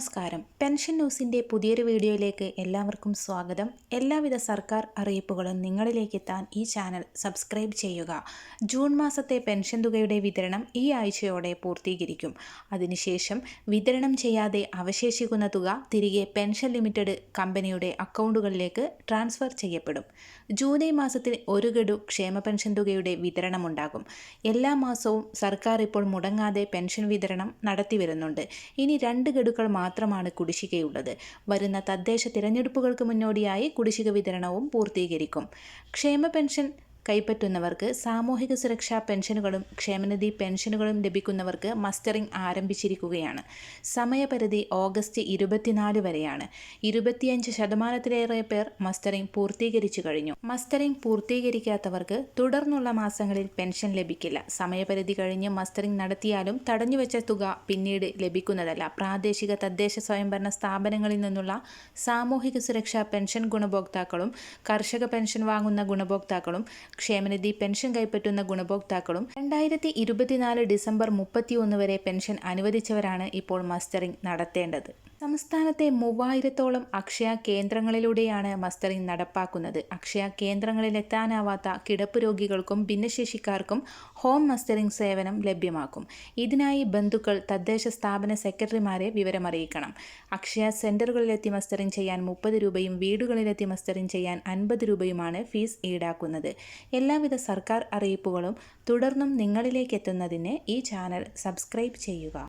നമസ്കാരം. പെൻഷൻ ന്യൂസിന്റെ പുതിയൊരു വീഡിയോയിലേക്ക് എല്ലാവർക്കും സ്വാഗതം. എല്ലാവിധ സർക്കാർ അറിയിപ്പുകളും നിങ്ങളിലേക്ക് എത്താൻ ഈ ചാനൽ സബ്സ്ക്രൈബ് ചെയ്യുക. ജൂൺ മാസത്തെ പെൻഷൻ തുകയുടെ വിതരണം ഈ ആഴ്ചയോടെ പൂർത്തീകരിക്കും. അതിനുശേഷം വിതരണം ചെയ്യാതെ അവശേഷിക്കുന്ന തുക തിരികെ പെൻഷൻ ലിമിറ്റഡ് കമ്പനിയുടെ അക്കൗണ്ടുകളിലേക്ക് ട്രാൻസ്ഫർ ചെയ്യപ്പെടും. ജൂലൈ മാസത്തിൽ ഒരു ഗഡു ക്ഷേമ പെൻഷൻ തുകയുടെ വിതരണം ഉണ്ടാകും എല്ലാ മാസവും സർക്കാർ ഇപ്പോൾ മുടങ്ങാതെ പെൻഷൻ വിതരണം നടത്തി വരുന്നുണ്ട് ഇനി രണ്ട് ഗഡുക്കൾ മാത്രമാണ് കുടിശ്ശികയുള്ളത്. വരുന്ന തദ്ദേശ തിരഞ്ഞെടുപ്പുകൾക്ക് മുന്നോടിയായി കുടിശ്ശിക വിതരണവും പൂർത്തീകരിക്കും. ക്ഷേമ പെൻഷൻ കൈപ്പറ്റുന്നവർക്ക് സാമൂഹിക സുരക്ഷാ പെൻഷനുകളും ക്ഷേമനിധി പെൻഷനുകളും ലഭിക്കുന്നവർക്ക് മസ്റ്ററിംഗ് ആരംഭിച്ചിരിക്കുകയാണ്. സമയപരിധി ഓഗസ്റ്റ് ഇരുപത്തിനാല് വരെയാണ്. ഇരുപത്തിയഞ്ച് ശതമാനത്തിലേറെ പേർ മസ്റ്ററിംഗ് പൂർത്തീകരിച്ചു കഴിഞ്ഞു. മസ്റ്ററിംഗ് പൂർത്തീകരിക്കാത്തവർക്ക് തുടർന്നുള്ള മാസങ്ങളിൽ പെൻഷൻ ലഭിക്കില്ല. സമയപരിധി കഴിഞ്ഞ് മസ്റ്ററിംഗ് നടത്തിയാലും തടഞ്ഞുവെച്ച തുക പിന്നീട് ലഭിക്കുന്നതല്ല. പ്രാദേശിക തദ്ദേശ സ്വയംഭരണ സ്ഥാപനങ്ങളിൽ നിന്നുള്ള സാമൂഹിക സുരക്ഷാ പെൻഷൻ ഗുണഭോക്താക്കളും കർഷക പെൻഷൻ വാങ്ങുന്ന ഗുണഭോക്താക്കളും ക്ഷേമനിധി പെൻഷൻ കൈപ്പറ്റുന്ന ഗുണഭോക്താക്കളും രണ്ടായിരത്തി ഇരുപത്തിനാല് ഡിസംബർ മുപ്പത്തിയൊന്ന് വരെ പെൻഷൻ അനുവദിച്ചവരാണ് ഇപ്പോൾ മസ്റ്ററിംഗ് നടത്തേണ്ടത്. സംസ്ഥാനത്തെ മൂവായിരത്തോളം അക്ഷയ കേന്ദ്രങ്ങളിലൂടെയാണ് മസ്റ്ററിംഗ് നടപ്പാക്കുന്നത്. അക്ഷയ കേന്ദ്രങ്ങളിലെത്താനാവാത്ത കിടപ്പ് രോഗികൾക്കും ഭിന്നശേഷിക്കാർക്കും ഹോം മസ്റ്ററിംഗ് സേവനം ലഭ്യമാക്കും. ഇതിനായി ബന്ധുക്കൾ തദ്ദേശ സ്ഥാപന സെക്രട്ടറിമാരെ വിവരമറിയിക്കണം. അക്ഷയ സെന്ററുകളിലെത്തി മസ്റ്ററിംഗ് ചെയ്യാൻ മുപ്പത് രൂപയും വീടുകളിലെത്തി മസ്റ്ററിംഗ് ചെയ്യാൻ അൻപത് രൂപയുമാണ് ഫീസ് ഈടാക്കുന്നത്. എല്ലാവിധ സർക്കാർ അറിയിപ്പുകളും തുടർന്നും നിങ്ങളിലേക്ക് എത്തുന്നതിന് ഈ ചാനൽ സബ്സ്ക്രൈബ് ചെയ്യുക.